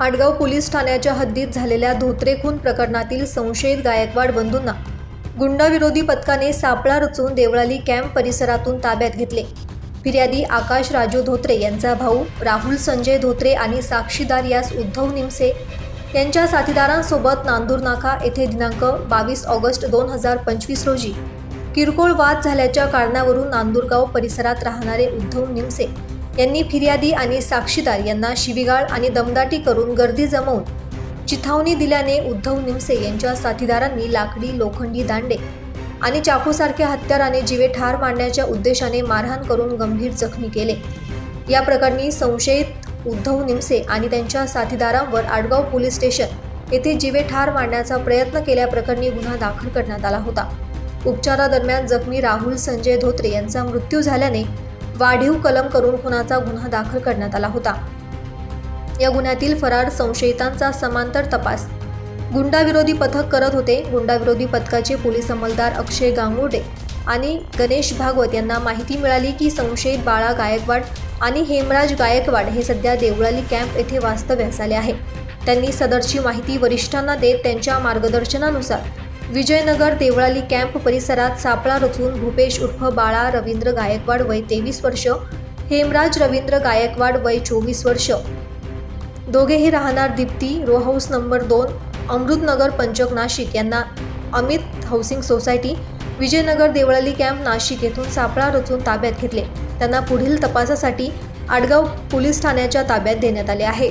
Adgaon police ठाण्याच्या हद्दीत झालेल्या धोत्रे खून प्रकरणातील संशयित गायकवाड बंधूंना गुंडाविरोधी पथकाने सापळा रचून देवळाली कॅम्प परिसरातून ताब्यात घेतले. फिर्यादी आकाश राजू धोत्रे यांचा भाऊ राहुल संजय धोत्रे आणि साक्षीदार यास उद्धव निमसे यांच्या साथीदारांसोबत नांदूर नाका येथे दिनांक बावीस ऑगस्ट दोन हजार पंचवीस रोजी किरकोळ वाद झाल्याच्या कारणावरून नांदूरगाव परिसरात राहणारे उद्धव निमसे यांनी फिर्यादी आणि साक्षीदार यांना शिवीगाळ आणि दमदाटी करून गर्दी जमवून चिथावणी दिल्याने उद्धव निमसे यांच्या साथीदारांनी लाकडी लोखंडी दांडे आणि चाकूसारख्या हत्याराने जीवे ठार मारण्याच्या उद्देशाने मारहाण करून गंभीर जखमी केले. या प्रकरणी संशयित उद्धव निमसे आणि त्यांच्या साथीदारांवर आडगाव पोलीस स्टेशन येथे जीवे ठार मारण्याचा प्रयत्न केल्याप्रकरणी गुन्हा दाखल करण्यात आला होता. उपचारादरम्यान जखमी राहुल संजय धोत्रे यांचा मृत्यू झाल्याने वाढीव कलम करून खुनाचा गुन्हा दाखल करण्यात आला होता. या गुन्ह्यातील फरार संशयितांचा समांतर तपास. गुंडाविरोधी पथक करत होते. गुंडाविरोधी पथकाचे पोलीस अंमलदार अक्षय गांगुर्डे आणि गणेश भागवत यांना माहिती मिळाली की संशयित बाळा गायकवाड आणि हेमराज गायकवाड हे सध्या देवळाली कॅम्प येथे वास्तव्यास आले आहे. त्यांनी सदरची माहिती वरिष्ठांना देत त्यांच्या मार्गदर्शनानुसार विजयनगर देवळाली कॅम्प परिसरात सापळा रचून भूपेश उर्फ बाळा रवींद्र गायकवाड वय तेवीस वर्ष हेमराज रवींद्र गायकवाड वय चोवीस वर्ष. दोघेही राहणार दीप्ती रो हाऊस नंबर दोन अमृतनगर पंचक नाशिक यांना Amit housing society Vijaynagar Deolali camp Nashik येथून सापळा रचून ताब्यात घेतले. त्यांना पुढील तपासासाठी आडगाव पोलीस ठाण्याच्या ताब्यात देण्यात आले आहे.